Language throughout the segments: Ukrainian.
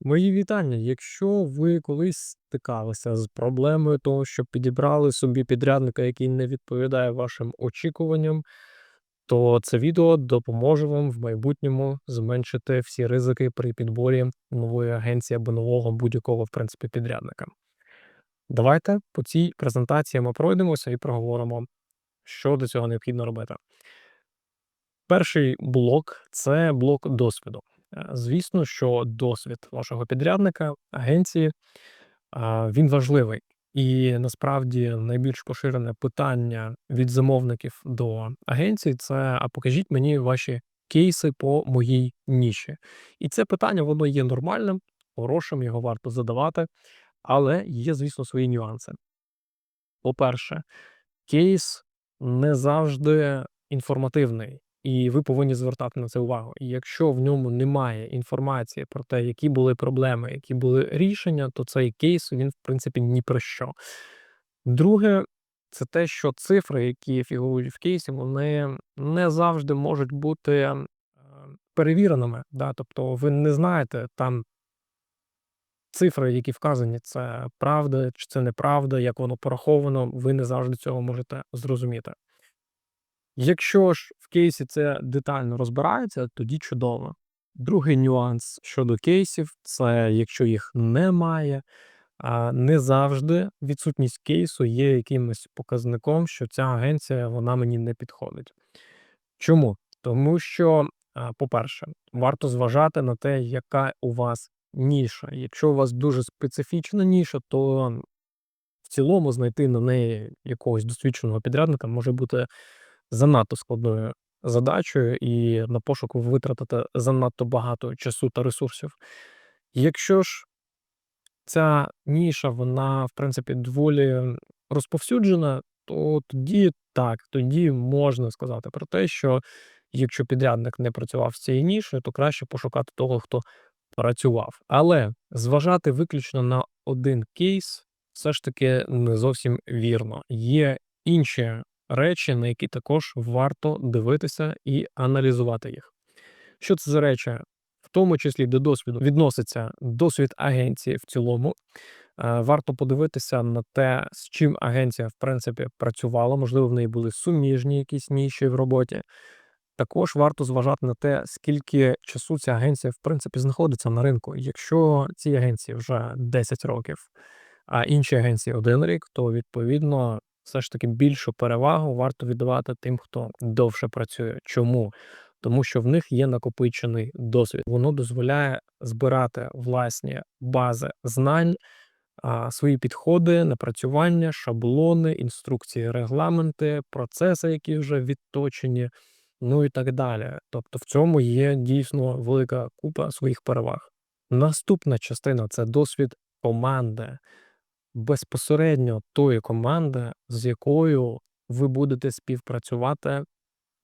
Мої вітання. Якщо ви колись стикалися з проблемою того, що підібрали собі підрядника, який не відповідає вашим очікуванням, то це відео допоможе вам в майбутньому зменшити всі ризики при підборі нової агенції або нового будь-якого, в принципі, підрядника. Давайте по цій презентації ми пройдемося і проговоримо, що до цього необхідно робити. Перший блок це блок досвіду. Е, Звісно, що досвід вашого підрядника, агенції, він важливий. І насправді найбільш поширене питання від замовників до агенцій це: а покажіть мені ваші кейси по моїй ніші. І це питання воно є нормальним, хорошим, його варто задавати, але є, звісно, свої нюанси. По-перше, кейс не завжди інформативний, і ви повинні звертати на це увагу. І якщо в ньому немає інформації про те, які були проблеми, які були рішення, то цей кейс він, в принципі, ні про що. Друге, це те, що цифри, які фігурують в кейсі, вони не завжди можуть бути е, перевіреними. Да? Тобто ви не знаєте там цифри, які вказані, це правда чи це неправда, як воно пораховано, ви не завжди цього можете зрозуміти. Якщо ж в кейсі це детально розбирається, тоді чудово. Другий нюанс щодо кейсів це якщо їх немає, не завжди відсутність кейсу є якимось показником, що ця агенція вона мені не підходить. Чому? Тому що, по-перше, варто зважати на те, яка у вас ніша. Якщо у вас дуже специфічна ніша, то в цілому знайти на неї якогось досвідченого підрядника може бути занадто складною задачею, і на пошук ви витратите занадто багато часу та ресурсів. Якщо ж ця ніша, вона, в принципі, доволі розповсюджена, то тоді так, тоді можна сказати про те, що якщо підрядник не працював з цією нішею, то краще пошукати того, хто працював. Але зважати виключно на один кейс все ж таки не зовсім вірно. Є інші речі, на які також варто дивитися і аналізувати їх. Що це за речі? В тому числі до досвіду відноситься досвід агенції в цілому. Е, Варто подивитися на те, з чим агенція в принципі працювала. Можливо, в неї були суміжні якісь ніші в роботі. Також варто зважати на те, скільки часу ця агенція в принципі знаходиться на ринку. Якщо цій агенції вже 10 років, а інші агенції один рік, то відповідно все ж таки більшу перевагу варто віддавати тим, хто довше працює. Чому? Тому що в них є накопичений досвід. Воно дозволяє збирати власні бази знань, свої підходи, напрацювання, шаблони, інструкції, регламенти, процеси, які вже відточені, ну і так далі. Тобто в цьому є дійсно велика купа своїх переваг. Наступна частина це досвід команди безпосередньо тої команди, з якою ви будете співпрацювати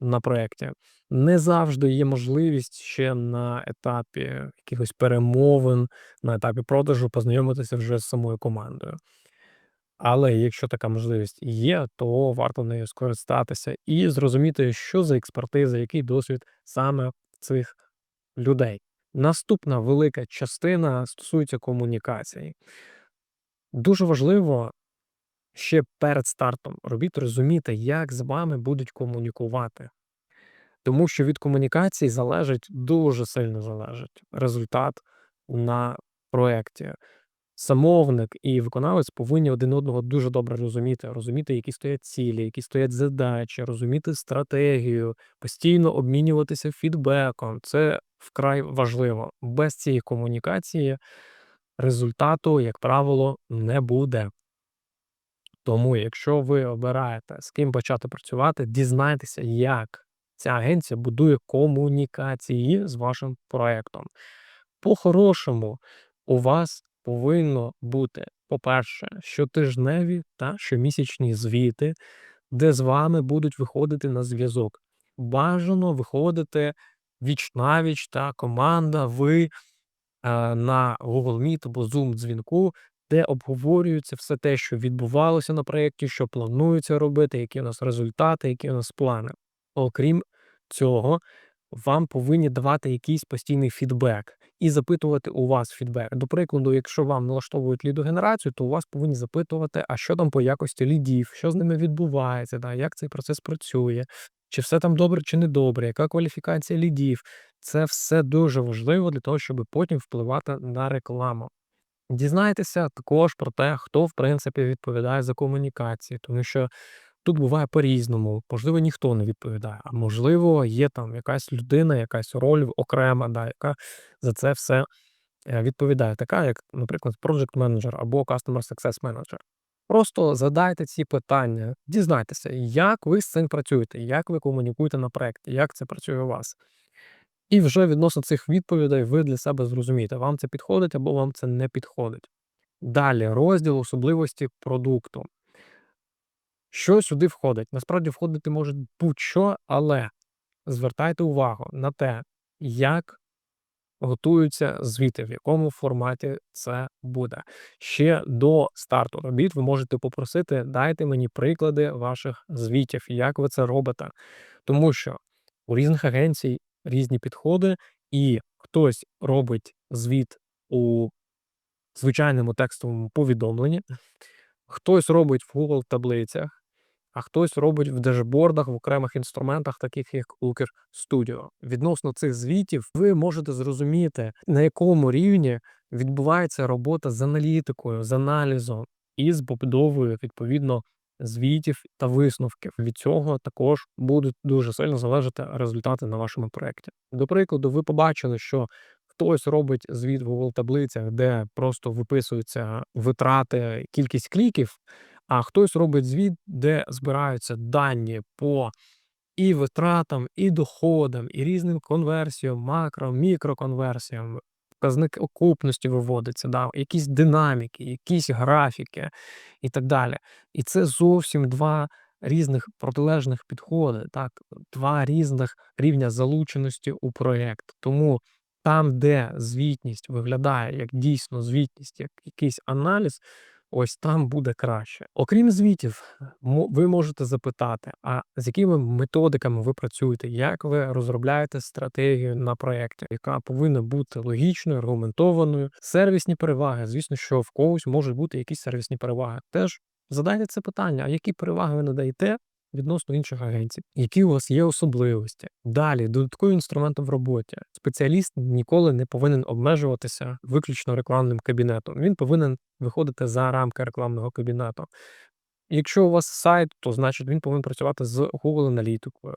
на проєкті. Не завжди є можливість ще на етапі якихось перемовин, на етапі продажу познайомитися вже з самою командою. Але якщо така можливість є, то варто нею скористатися і зрозуміти, що за експертиза, який досвід саме цих людей. Наступна велика частина стосується комунікації. Дуже важливо ще перед стартом робіт розуміти, як з вами будуть комунікувати. Тому що від комунікації залежить, дуже сильно залежить результат на проєкті. Замовник і виконавець повинні один одного дуже добре розуміти, розуміти, які стоять цілі, які стоять задачі, розуміти стратегію, постійно обмінюватися фідбеком. Це вкрай важливо. Без цієї комунікації результату, як правило, не буде. Тому, якщо ви обираєте, з ким почати працювати, дізнайтеся, як ця агенція будує комунікації з вашим проектом. По-хорошому, у вас повинно бути, по-перше, щотижневі та щомісячні звіти, де з вами будуть виходити на зв'язок. Бажано виходити віч-навіч та команда, ви е, на Google Meet або Zoom дзвінку, де обговорюється все те, що відбувалося на проєкті, що планується робити, які у нас результати, які у нас плани. Окрім цього, вам повинні давати якийсь постійний фідбек і запитувати у вас фідбек. До прикладу, якщо вам налаштовують лідогенерацію, то у вас повинні запитувати, а що там по якості лідів, що з ними відбувається, да, як цей процес працює, чи все там добре, чи не добре, яка кваліфікація лідів. Це все дуже важливо для того, щоб потім впливати на рекламу. Дізнайтеся також про те, хто в принципі відповідає за комунікації, тому що тут буває по-різному. Можливо, ніхто не відповідає, а можливо, є там якась людина, якась роль окрема, да, яка за це все е, відповідає. Така, як, наприклад, Project Manager або Customer Success Manager. Просто задайте ці питання, дізнайтеся, як ви з цим працюєте, як ви комунікуєте на проєкті, як це працює у вас. І вже відносно цих відповідей ви для себе зрозумієте, вам це підходить або вам це не підходить. Далі розділ особливості продукту. Що сюди входить? Насправді входити може будь-що, але звертайте увагу на те, як готуються звіти, в якому форматі це буде. Ще до старту робіт ви можете попросити, дайте мені приклади ваших звітів, як ви це робите. Тому що у різних агенцій різні підходи, і хтось робить звіт у звичайному текстовому повідомленні, хтось робить в Google таблицях, а хтось робить в дешбордах, в окремих інструментах, таких як Looker Studio. Відносно цих звітів, ви можете зрозуміти, на якому рівні відбувається робота з аналітикою, з аналізом і з побудовою відповідно звітів та висновків. Від цього також будуть дуже сильно залежати результати на вашому проєкті. До прикладу, ви побачили, що хтось робить звіт в Google таблицях, де просто виписуються витрати, кількість кліків, а хтось робить звіт, де збираються дані по і витратам, і доходам, і різним конверсіям, макро, мікроконверсіям. Показник окупності виводиться, да, якісь динаміки, якісь графіки і так далі. І це зовсім два різних протилежних підходи, так, два різних рівня залученості у проєкт. Тому там, де звітність виглядає як дійсно звітність, як якийсь аналіз, ось там буде краще. Окрім звітів, ви можете запитати, а з якими методиками ви працюєте, як ви розробляєте стратегію на проєкті, яка повинна бути логічною, аргументованою, сервісні переваги. Звісно, що в когось можуть бути якісь сервісні переваги. Теж задайте це питання, а які переваги ви надаєте відносно інших агенцій, які у вас є особливості. Далі додаткові інструменти в роботі. Спеціаліст ніколи не повинен обмежуватися виключно рекламним кабінетом. Він повинен виходити за рамки рекламного кабінету. Якщо у вас сайт, то значить він повинен працювати з Google аналітикою.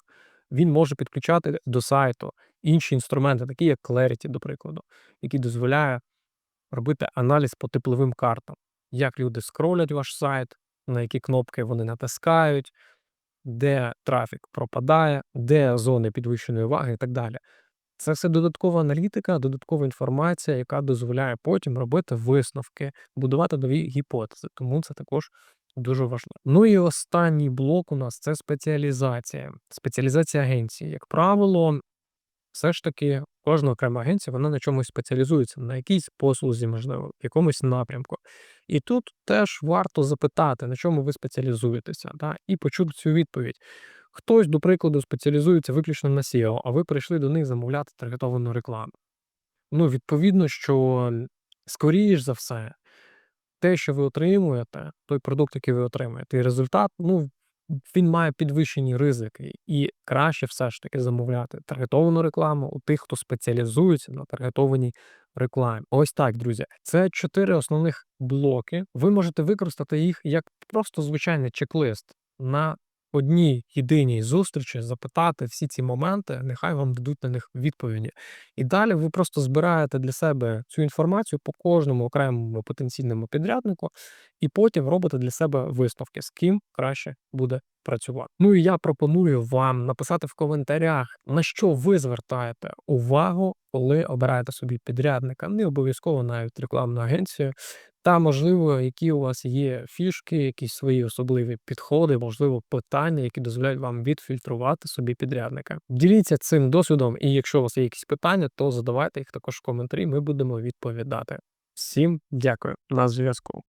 Він може підключати до сайту інші інструменти, такі як Clarity, до прикладу, який дозволяє робити аналіз по тепловим картам, як люди скролять ваш сайт, на які кнопки вони натискають, де трафік пропадає, де зони підвищеної уваги і так далі. Це все додаткова аналітика, додаткова інформація, яка дозволяє потім робити висновки, будувати нові гіпотези. Тому це також дуже важливо. Ну і останній блок у нас це спеціалізація. Спеціалізація агенції. Як правило, все ж таки кожна окрема агенція вона на чомусь спеціалізується, на якійсь послузі, можливо, в якомусь напрямку. І тут теж варто запитати, на чому ви спеціалізуєтеся, да, і почути цю відповідь. Хтось, до прикладу, спеціалізується виключно на SEO, а ви прийшли до них замовляти таргетовану рекламу. Ну, відповідно, що, скоріш за все, те, що ви отримуєте, той продукт, який ви отримуєте, і результат, ну, він має підвищені ризики, і краще все ж таки замовляти таргетовану рекламу у тих, хто спеціалізується на таргетованій рекламі. Ось так, друзі. Це чотири основних блоки. Ви можете використати їх як просто звичайний чек-лист на одній єдиній зустрічі, запитати всі ці моменти, нехай вам дадуть на них відповіді. І далі ви просто збираєте для себе цю інформацію по кожному окремому потенційному підряднику, і потім робите для себе висновки, з ким краще буде працювати. Ну і я пропоную вам написати в коментарях, на що ви звертаєте увагу, коли обираєте собі підрядника, не обов'язково навіть рекламну агенцію. Та, можливо, які у вас є фішки, якісь свої особливі підходи, можливо, питання, які дозволяють вам відфільтрувати собі підрядника. Діліться цим досвідом, і якщо у вас є якісь питання, то задавайте їх також в коментарі. Ми будемо відповідати. Всім дякую на зв'язку.